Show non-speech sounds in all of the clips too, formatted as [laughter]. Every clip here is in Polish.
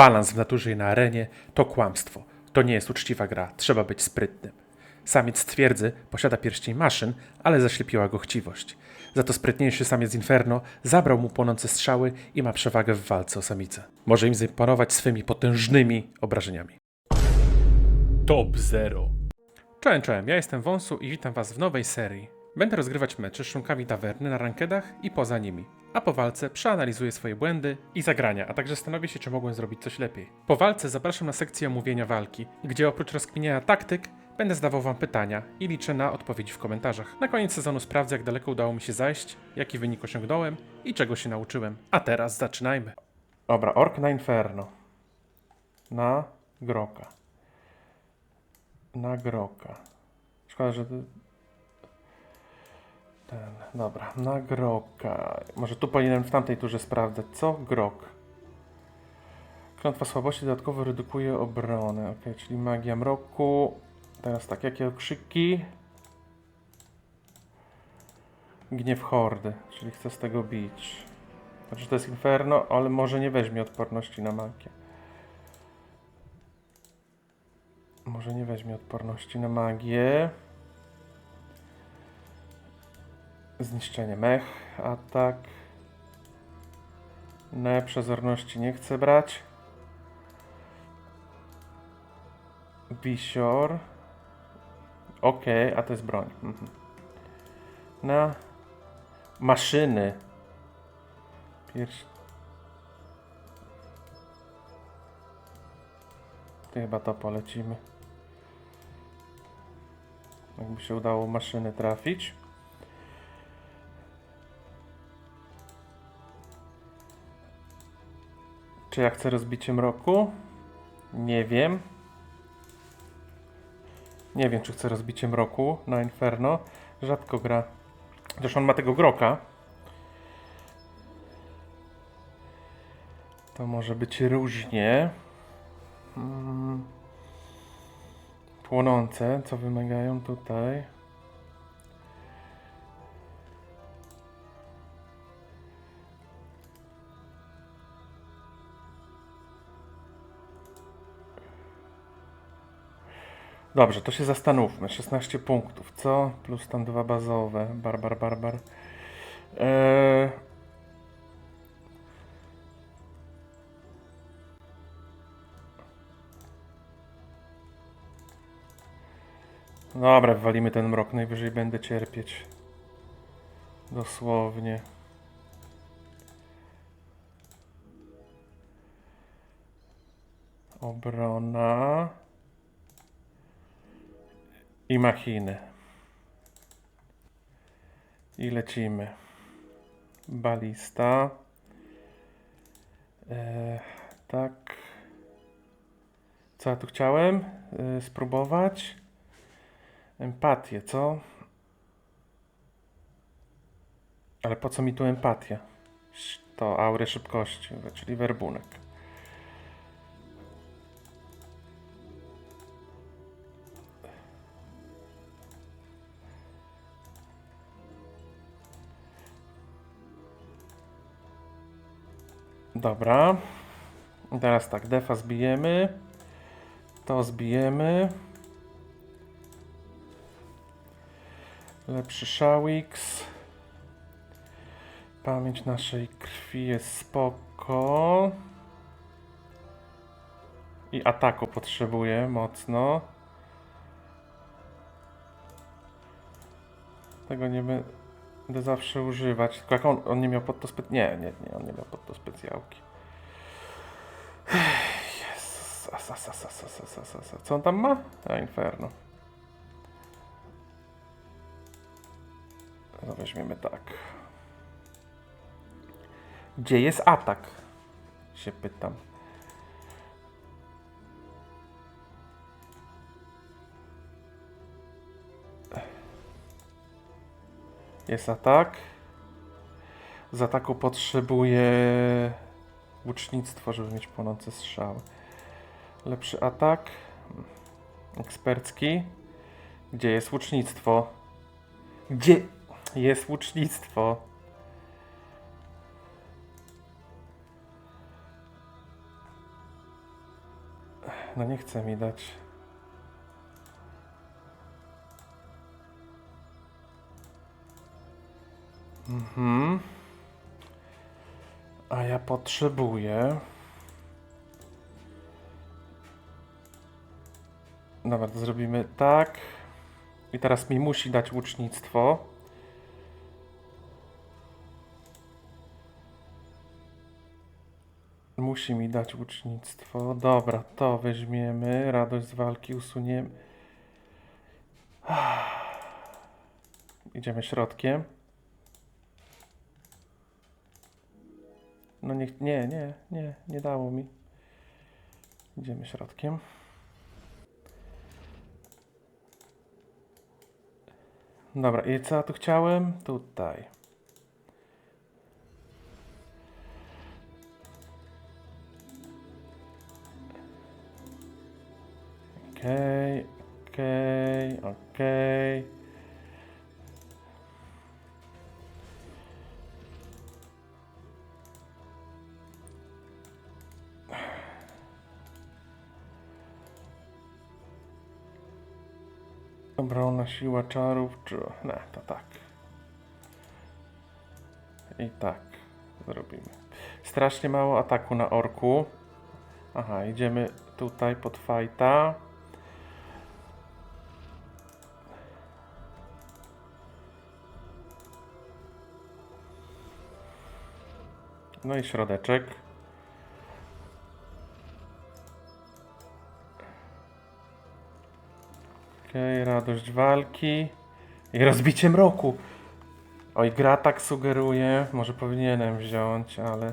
balans w naturze i na arenie to kłamstwo. To nie jest uczciwa gra, trzeba być sprytnym. Samiec twierdzy posiada pierścień maszyn, ale zaślepiła go chciwość. Za to sprytniejszy samiec Inferno zabrał mu płonące strzały i ma przewagę w walce o samicę. Może im zaimponować swymi potężnymi obrażeniami. Top Zero. Czołem, czołem, ja jestem Wąsu i witam was w nowej serii. Będę rozgrywać mecze z członkami tawerny na rankedach i poza nimi. A po walce przeanalizuję swoje błędy i zagrania, a także zastanowię się, czy mogłem zrobić coś lepiej. Po walce zapraszam na sekcję omówienia walki, gdzie oprócz rozkminiania taktyk, będę zdawał wam pytania i liczę na odpowiedzi w komentarzach. Na koniec sezonu sprawdzę, jak daleko udało mi się zajść, jaki wynik osiągnąłem i czego się nauczyłem. A teraz zaczynajmy. Dobra, Ork na Inferno. Na Groka. Na Groka. Szkoda, że... Ten, dobra, na Groka. Może tu powinienem w tamtej turze sprawdzać. Co? Grok. Klątwa słabości dodatkowo redukuje obronę. Ok, czyli magia mroku. Teraz tak, jakie okrzyki? Gniew hordy, czyli chcę z tego bić. Znaczy to jest inferno, ale może nie weźmie odporności na magię. Może nie weźmie odporności na magię. Zniszczenie mech, atak. Ne, przezorności nie chcę brać. Wisior. Okej, a to jest broń. Mhm. Na maszyny. Pierś... To chyba to polecimy. Jakby się udało maszyny trafić. Czy ja chcę rozbicie mroku? Nie wiem. Nie wiem, czy chcę rozbicie mroku na Inferno. Rzadko gra. Zresztą on ma tego groka. To może być różnie. Mm. Płonące, co wymagają tutaj? Dobrze, to się zastanówmy. 16 punktów, co? Plus tam dwa bazowe. Barbar, barbar. Eee... Dobra, walimy ten mrok. Najwyżej będę cierpieć. Dosłownie. Obrona. I machiny. I lecimy. Balista. E, tak. Co ja tu chciałem? E, spróbować. Empatię, co? Ale po co mi tu empatia? To aury szybkości, czyli werbunek. Dobra. Teraz tak, defa zbijemy. To zbijemy. Lepszy Shawix. Pamięć naszej krwi jest spoko. I ataku potrzebuję mocno. Tego nie będę zawsze używać. Tylko jak on, on nie miał pod to spe... Nie, nie, nie, on nie miał pod to specjałki. Jezus. Co on tam ma? A, Inferno. No weźmiemy tak. Gdzie jest atak? Się pytam. Jest atak. Z ataku potrzebuję łucznictwo, żeby mieć płonące strzały. Lepszy atak. Ekspercki. Gdzie jest łucznictwo? Gdzie jest łucznictwo? No nie chce mi dać. Mhm. A ja potrzebuję. Dobra, to zrobimy tak. I teraz mi musi dać łucznictwo. Musi mi dać łucznictwo. Dobra, to weźmiemy. Radość z walki usuniemy. Idziemy środkiem. No nie, nie, nie, nie, nie dało mi. Idziemy środkiem. Dobra, i co ja tu chciałem? Tutaj. Okej, okej, okej. Obrona, siła czarów, czy... Nie, to tak. I tak zrobimy. Strasznie mało ataku na orku. Aha, idziemy tutaj pod fajta. No i środeczek. Okej, radość walki. I rozbicie mroku. Oj, gra tak sugeruje. Może powinienem wziąć, ale...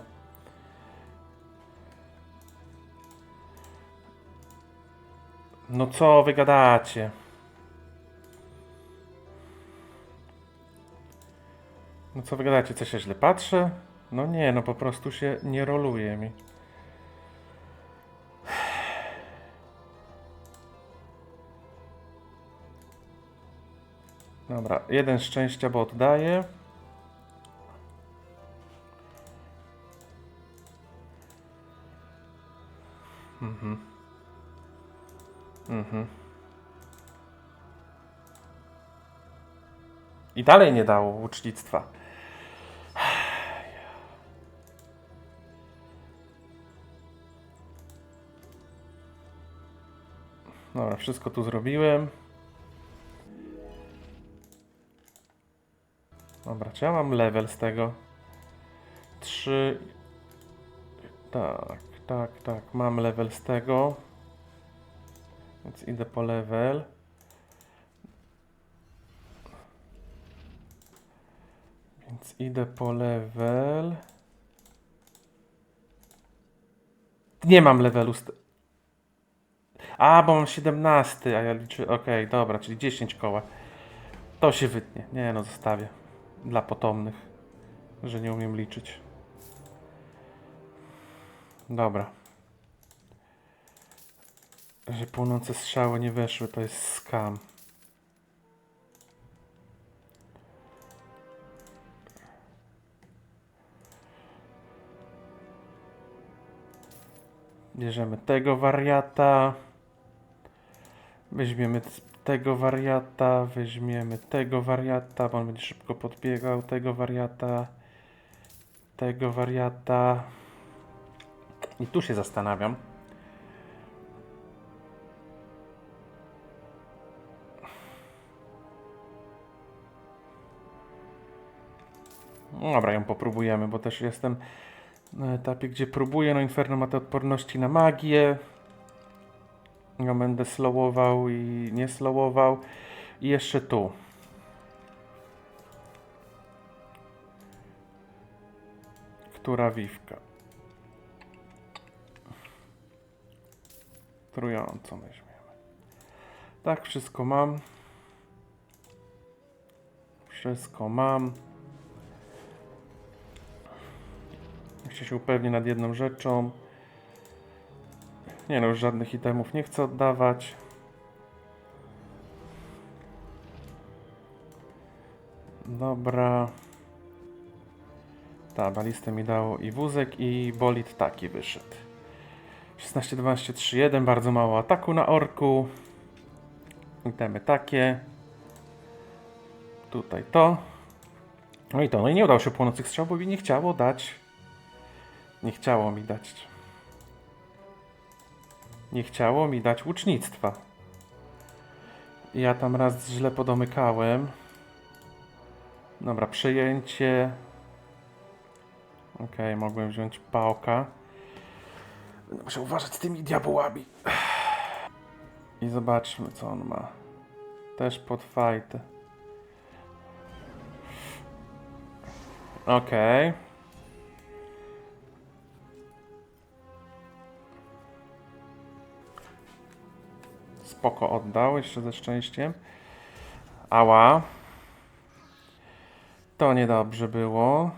No co wy gadacie? No co wy gadacie? Co się źle patrzę? No nie, no po prostu się nie roluje mi. Dobra, jeden szczęścia, bo oddaję. Mhm. Mhm. I dalej nie dało łucznictwa. Dobra, wszystko tu zrobiłem. Dobra, czy ja mam level z tego? Trzy. Tak, tak, tak. Mam level z tego. Więc idę po level. Więc idę po level. Nie mam levelu te- A, bo mam 17, a ja liczę. Okej, dobra, czyli 10 koła. To się wytnie. Nie no, zostawię. Dla potomnych, że nie umiem liczyć. Dobra. Że płonące strzały nie weszły, to jest skam. Bierzemy tego wariata. Weźmiemy tego wariata, weźmiemy tego wariata, bo on będzie szybko podbiegał, tego wariata, tego wariata. I tu się zastanawiam. No Dobra, ją popróbujemy, bo też jestem na etapie, gdzie próbuję. No Inferno ma te odporności na magię. Ja będę slowował i nie slowował. I jeszcze tu. Która wiwka? Trującą weźmiemy. Tak, wszystko mam. Wszystko mam. Jeszcze się upewnię nad jedną rzeczą. Nie no, już żadnych itemów nie chcę oddawać. Dobra. Ta, balistę mi dało i wózek i bolid taki wyszedł. 16, 12, 3, 1. Bardzo mało ataku na orku. Itemy takie. Tutaj to. No i to. No i nie udało się płonących strzał, bo mi nie chciało dać. Nie chciało mi dać. Nie chciało mi dać łucznictwa. Ja tam raz źle podomykałem. Dobra, przejęcie. Okej, mogłem wziąć pałka. Musiał uważać z tymi diabłami. I zobaczmy, co on ma. Też pod fajty. Okej. Spoko oddał, jeszcze ze szczęściem. Ała. To niedobrze było.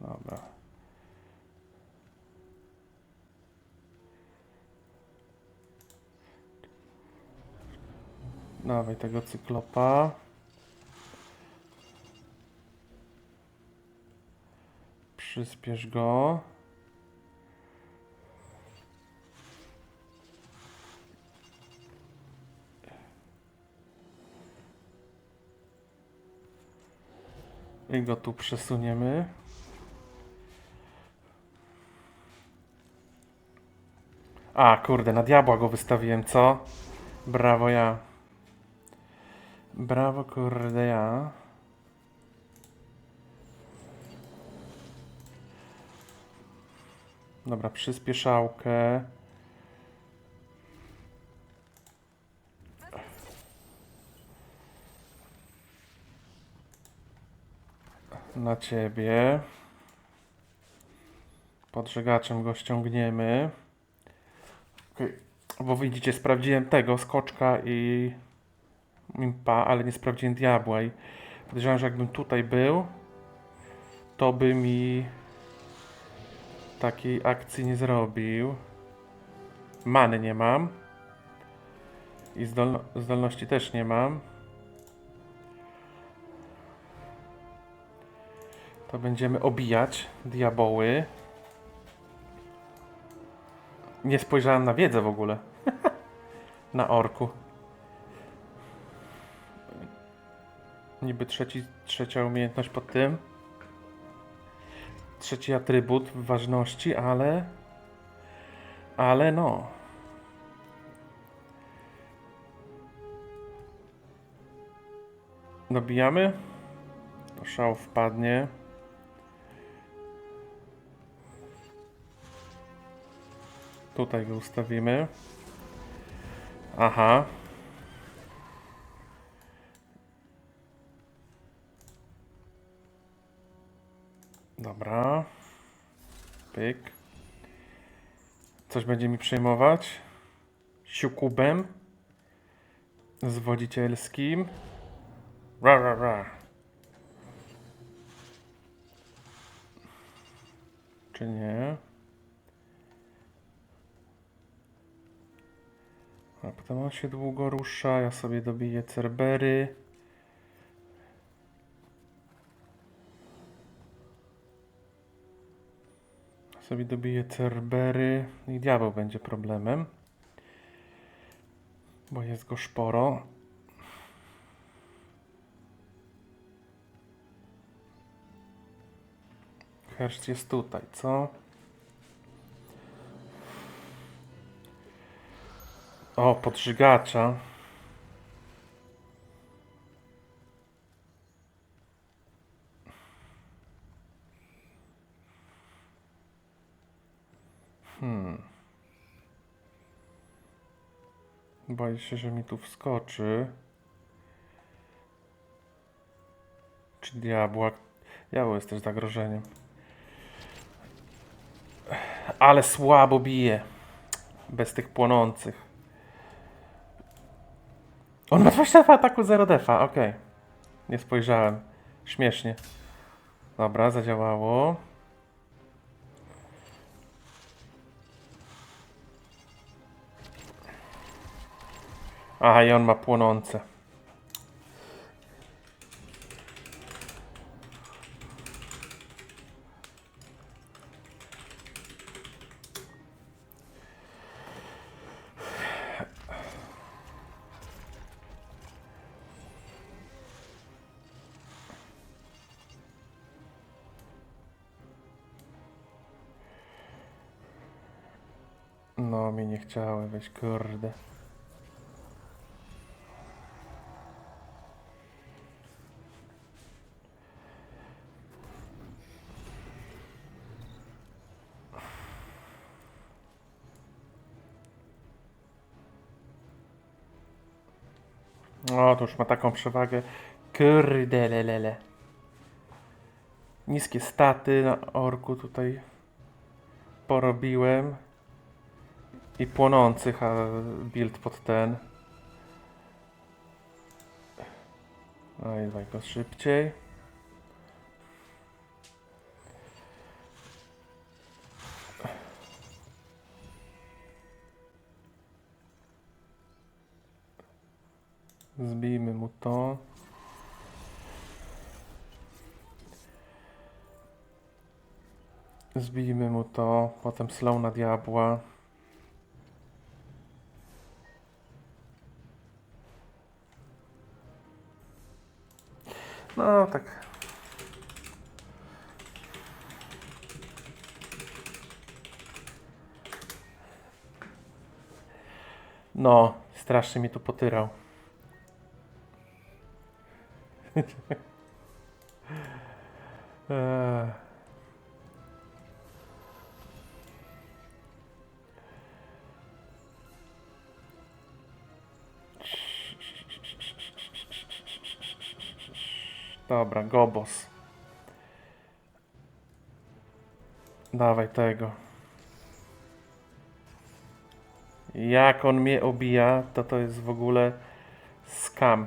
Dobra. Dawaj tego cyklopa. Przyspiesz go. I go tu przesuniemy. A, kurde, na diabła go wystawiłem, co? Brawo ja. Brawo, kurde ja. Dobra, przyspieszałkę. Na ciebie. Podżegaczem go ściągniemy. Okej. Bo widzicie, sprawdziłem tego, skoczka i impa, ale nie sprawdziłem diabła i podejrzewam, że jakbym tutaj był, to by mi takiej akcji nie zrobił. Many nie mam. I zdolno zdolności też nie mam. To będziemy obijać diaboły. Nie spojrzałem na wiedzę w ogóle. [laughs] na orku. Niby trzeci, trzecia umiejętność pod tym. Trzeci atrybut w ważności, ale. Ale no. Dobijamy. To szał wpadnie. Tutaj go ustawimy. Aha. Dobra. Pyk. Coś będzie mi przejmować. Siukubem. Zwodzicielskim. Ra, ra, ra. Czy nie? A potem on się długo rusza. Ja sobie dobiję Cerbery. sobie dobiję Cerbery i diabeł będzie problemem. Bo jest go szporo. Herszt jest tutaj, co? O, podżygacza. Hmm. Boję się, że mi tu wskoczy. Czy diabła? Diabeł jest też zagrożeniem. Ale słabo bije. Bez tych płonących. On ma 22 ataku 0 defa, okej. Nie spojrzałem. Śmiesznie. Dobra, zadziałało. Aha, i on ma płonące. Kurde. O, to już ma taką przewagę. Kurde, lelele. Niskie staty na orku tutaj porobiłem. I płonących, a build pod ten. No i go szybciej. Zbijmy mu to. Zbijmy mu to, potem slow na diabła. No tak. No, strasznie mi tu potyrał. [laughs] Eee. Dobra, Gobos. Dawaj tego. Jak on mnie obija, to to jest w ogóle skam.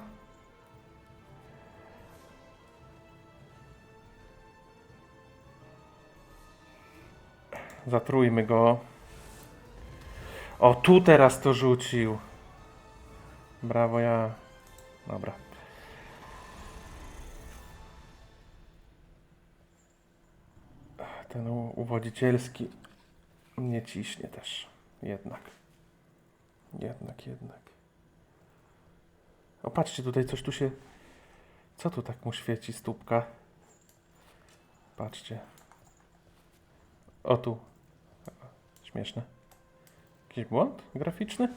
Zatrójmy go. O, tu teraz to rzucił. Brawo ja. Dobra. Ten uwodzicielski mnie ciśnie też. Jednak. Jednak, jednak. O, patrzcie, tutaj coś tu się... Co tu tak mu świeci stópka? Patrzcie. O tu. Śmieszne. Jakiś błąd graficzny?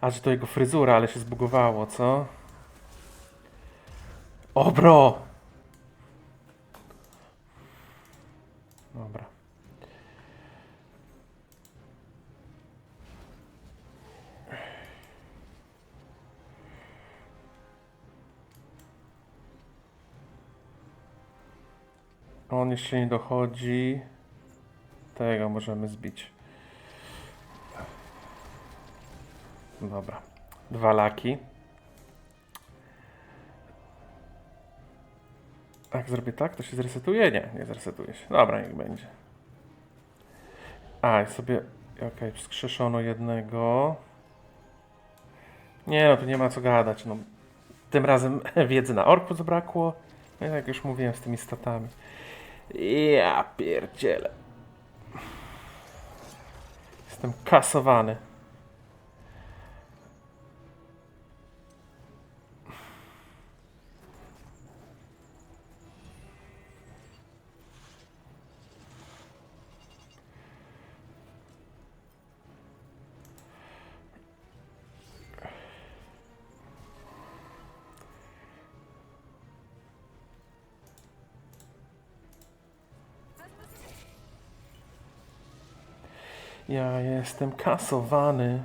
A, że to jego fryzura, ale się zbugowało, co? O, bro! Dobra. On jeszcze nie dochodzi. Tego możemy zbić. Dobra. Dwa laki. Jak zrobię tak, to się zresetuje? Nie, nie zresetuje się. Dobra, niech będzie. A, i sobie... Okej, wskrzeszono jednego. Nie no, tu nie ma co gadać. No, tym razem [laughs] wiedzy na orku zabrakło. No, jak już mówiłem z tymi statami. Ja pierdzielę. Jestem kasowany. Ja jestem kasowany.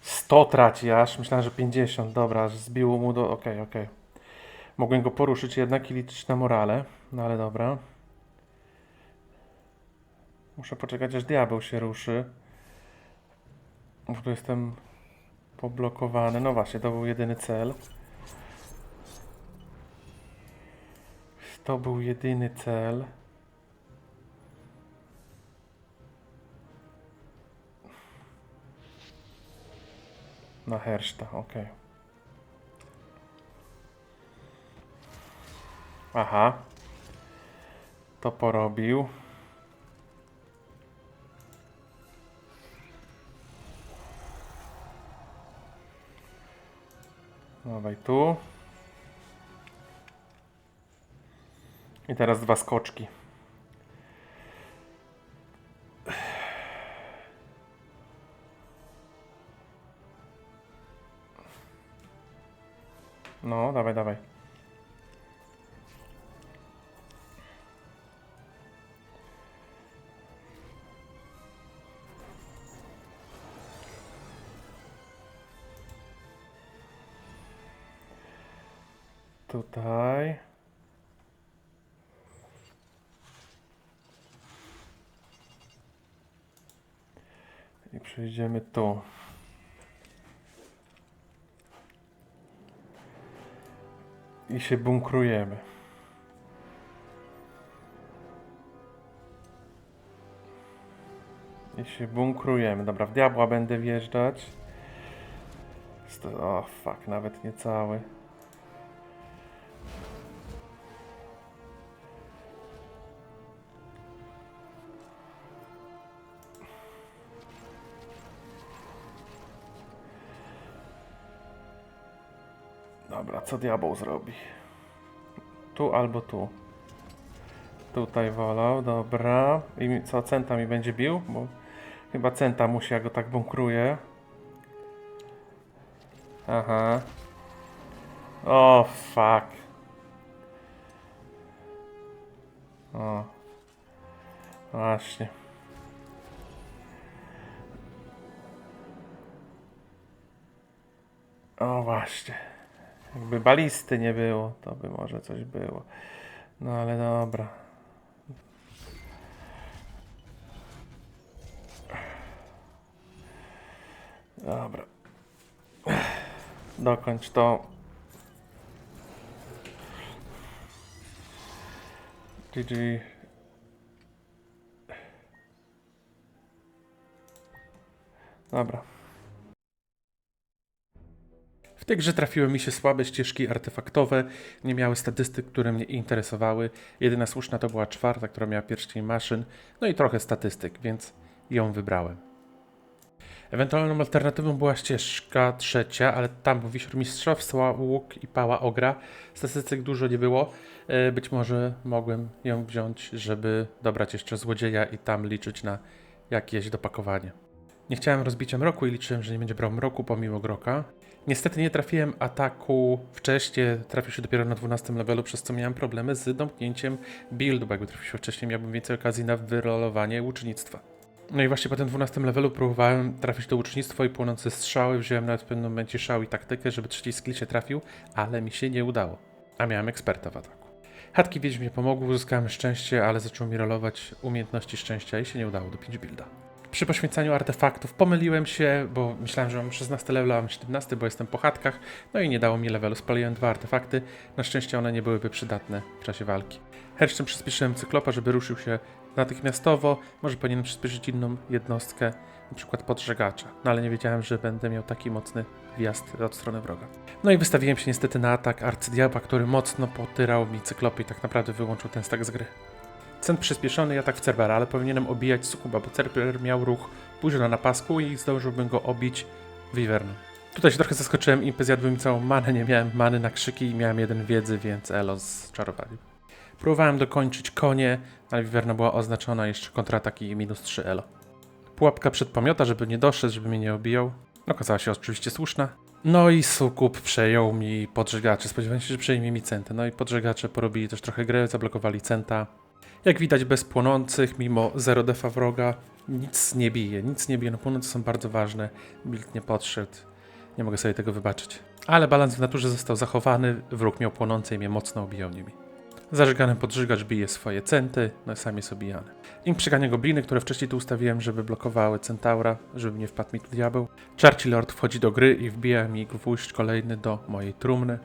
Sto traci aż, myślałem, że 50, dobra, zbiło mu do, okej, okej. Mogłem go poruszyć jednak i liczyć na morale, no ale dobra. Muszę poczekać, aż diabeł się ruszy. Bo tu jestem poblokowany. No właśnie, to był jedyny cel. To był jedyny cel. Na herszta, ok. Aha. To porobił. Dawaj tu. I teraz dwa skoczki. No, dawaj, dawaj. Tutaj. I przejdziemy tu. I się bunkrujemy. I się bunkrujemy. Dobra, w diabła będę wjeżdżać. O, fuck, nawet nie cały. Co diabeł zrobi? Tu albo tu. Tutaj wolał, dobra. I co, Centa mi będzie bił? Bo chyba Centa musi, ja go tak bunkruję. Aha. O, fuck. O. Właśnie. O, właśnie. Jakby balisty nie było, to by może coś było. No ale dobra. Dobra. Dokończ to. GG. Dobra. Grze trafiły mi się słabe ścieżki artefaktowe, nie miały statystyk, które mnie interesowały. Jedyna słuszna to była czwarta, która miała pierścień maszyn, no i trochę statystyk, więc ją wybrałem. Ewentualną alternatywą była ścieżka trzecia, ale tam był wisior mistrzostwa, łuk i pała ogra. Statystyk dużo nie było. E, Być może mogłem ją wziąć, żeby dobrać jeszcze złodzieja i tam liczyć na jakieś dopakowanie. Nie chciałem rozbicia mroku i liczyłem, że nie będzie brał mroku pomimo groka. Niestety nie trafiłem ataku wcześniej, trafił się dopiero na 12 levelu, przez co miałem problemy z domknięciem buildu, bo jakby trafił się wcześniej, miałbym więcej okazji na wyrolowanie łucznictwa. No i właśnie po tym 12 levelu próbowałem trafić do łucznictwa i płonące strzały, wziąłem nawet w pewnym momencie szał i taktykę, żeby trzeci skill się trafił, ale mi się nie udało, a miałem eksperta w ataku. Chatki wiedźmie pomogły, uzyskałem szczęście, ale zaczął mi rolować umiejętności szczęścia i się nie udało do 5 builda. Przy poświęcaniu artefaktów pomyliłem się, bo myślałem, że mam 16 level, a mam 17, bo jestem po chatkach, no i nie dało mi levelu. Spaliłem dwa artefakty, na szczęście one nie byłyby przydatne w czasie walki. Herszczem przyspieszyłem cyklopa, żeby ruszył się natychmiastowo, może powinienem przyspieszyć inną jednostkę, na przykład podżegacza, no ale nie wiedziałem, że będę miał taki mocny wjazd od strony wroga. No i wystawiłem się niestety na atak arcydiabła, który mocno potyrał mi cyklopy i tak naprawdę wyłączył ten stack z gry. Cent przyspieszony i atak w Cerbera, ale powinienem obijać Sukuba, bo Cerber miał ruch późno na pasku i zdążyłbym go obić Wyvernem. Tutaj się trochę zaskoczyłem, impy zjadły mi całą manę, nie miałem many na krzyki i miałem jeden wiedzy, więc elo zczarowali. Próbowałem dokończyć konie, ale Wyverna była oznaczona jeszcze kontrataki i minus 3 elo. Pułapka przed pomiota, żeby nie doszedł, żeby mnie nie obijał. Okazała się oczywiście słuszna. No i Sukub przejął mi podżegacze. Spodziewałem się, że przejmie mi centę. No i podżegacze porobili też trochę gry, zablokowali centa. Jak widać bez płonących, mimo zero defa wroga, nic nie bije, nic nie bije. No płonące są bardzo ważne. Build nie podszedł. Nie mogę sobie tego wybaczyć. Ale balans w naturze został zachowany, wróg miał płonące i mnie mocno obijał nimi. Zażegany podżygacz bije swoje centy, no i sam jest obijany. Im przygania gobliny, które wcześniej tu ustawiłem, żeby blokowały centaura, żeby nie wpadł mi tu diabeł. Charci Lord wchodzi do gry i wbija mi gwóźdź kolejny do mojej trumny.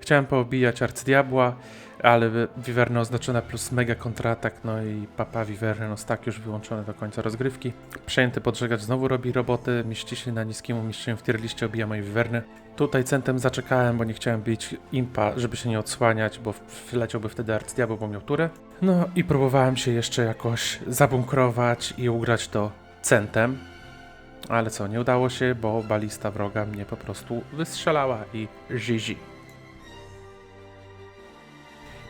Chciałem poobijać arcydiabła, ale Wiwerny oznaczone plus mega kontratak, no i papa Wiwerny, no tak już wyłączony do końca rozgrywki. Przejęty podżegacz znowu robi roboty, mieści się na niskim umieszczeniu w tier liście, obija moje Wiwerny. Tutaj centem zaczekałem, bo nie chciałem bić impa, żeby się nie odsłaniać, bo wleciałby wtedy arcydiabeł, bo miał turę. No i próbowałem się jeszcze jakoś zabunkrować i ugrać to centem. Ale co, nie udało się, bo balista wroga mnie po prostu wystrzelała i zizi.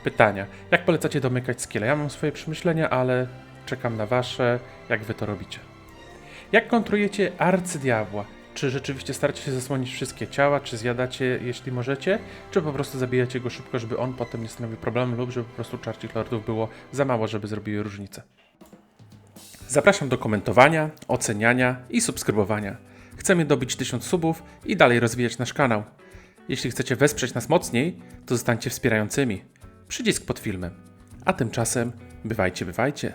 Pytania. Jak polecacie domykać skille? Ja mam swoje przemyślenia, ale czekam na wasze, jak wy to robicie. Jak kontrujecie arcydiabła? Czy rzeczywiście staracie się zasłonić wszystkie ciała, czy zjadacie, jeśli możecie, czy po prostu zabijacie go szybko, żeby on potem nie stanowił problemu, lub żeby po prostu czarcich lordów było za mało, żeby zrobiły różnicę. Zapraszam do komentowania, oceniania i subskrybowania. Chcemy dobić 1000 subów i dalej rozwijać nasz kanał. Jeśli chcecie wesprzeć nas mocniej, to zostańcie wspierającymi. Przycisk pod filmem. A tymczasem bywajcie, bywajcie.